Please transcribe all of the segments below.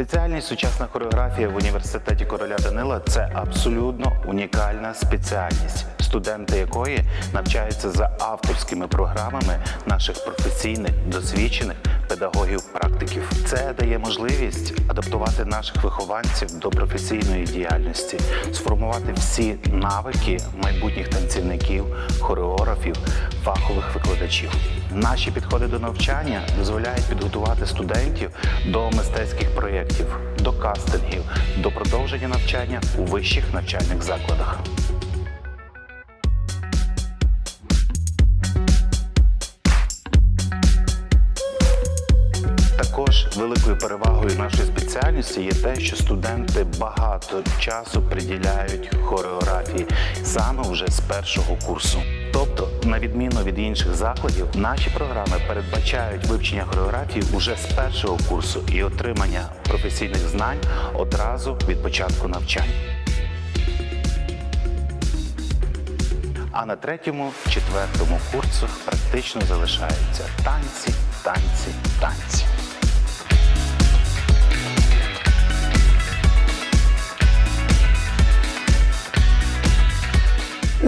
Спеціальність сучасна хореографія в університеті короля Данила це абсолютно унікальна спеціальність, студенти якої навчаються за авторськими програмами наших професійних досвідчених педагогів-практиків. Це дає можливість адаптувати наших вихованців до професійної діяльності, сформувати всі навики майбутніх танцівників, хореографів, фахових викладачів. Наші підходи до навчання дозволяють підготувати студентів до мистецьких проєктів, до кастингів, до продовження навчання у вищих навчальних закладах. Великою перевагою нашої спеціальності є те, що студенти багато часу приділяють хореографії саме вже з першого курсу. Тобто, на відміну від інших закладів, наші програми передбачають вивчення хореографії уже з першого курсу і отримання професійних знань одразу від початку навчання. А на третьому, четвертому курсах практично залишаються танці, танці, танці.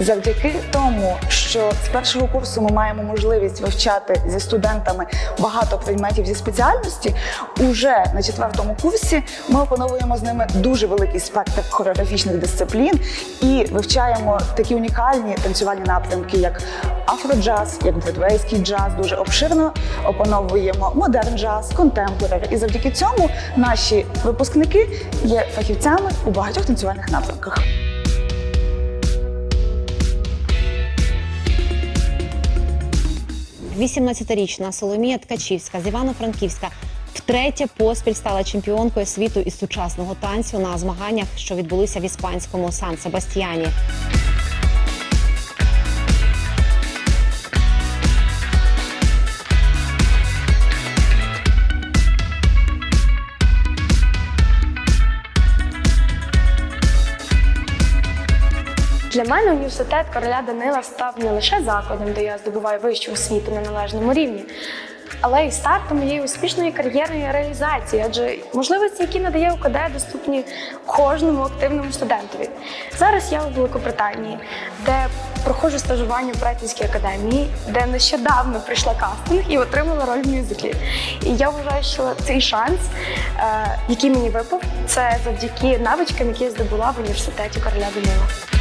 Завдяки тому, що з першого курсу ми маємо можливість вивчати зі студентами багато предметів зі спеціальності, уже на четвертому курсі ми опановуємо з ними дуже великий спектр хореографічних дисциплін і вивчаємо такі унікальні танцювальні напрямки, як афроджаз, як бродвейський джаз, дуже обширно опановуємо модерн джаз, контемпорари. І завдяки цьому наші випускники є фахівцями у багатьох танцювальних напрямках. – 18-річна Соломія Ткачівська з Івано-Франківська втретє поспіль стала чемпіонкою світу із сучасного танцю на змаганнях, що відбулися в іспанському Сан-Себастьяні. Для мене університет короля Данила став не лише закладом, де я здобуваю вищу освіту на належному рівні, але й стартом моєї успішної кар'єрної реалізації, адже можливості, які надає УКД, доступні кожному активному студентові. Зараз я у Великобританії, де проходжу стажування в Брайтонській академії, де нещодавно прийшла кастинг і отримала роль в мюзиклі. І я вважаю, що цей шанс, е, який мені випав, це завдяки навичкам, які я здобула в університеті короля Данила.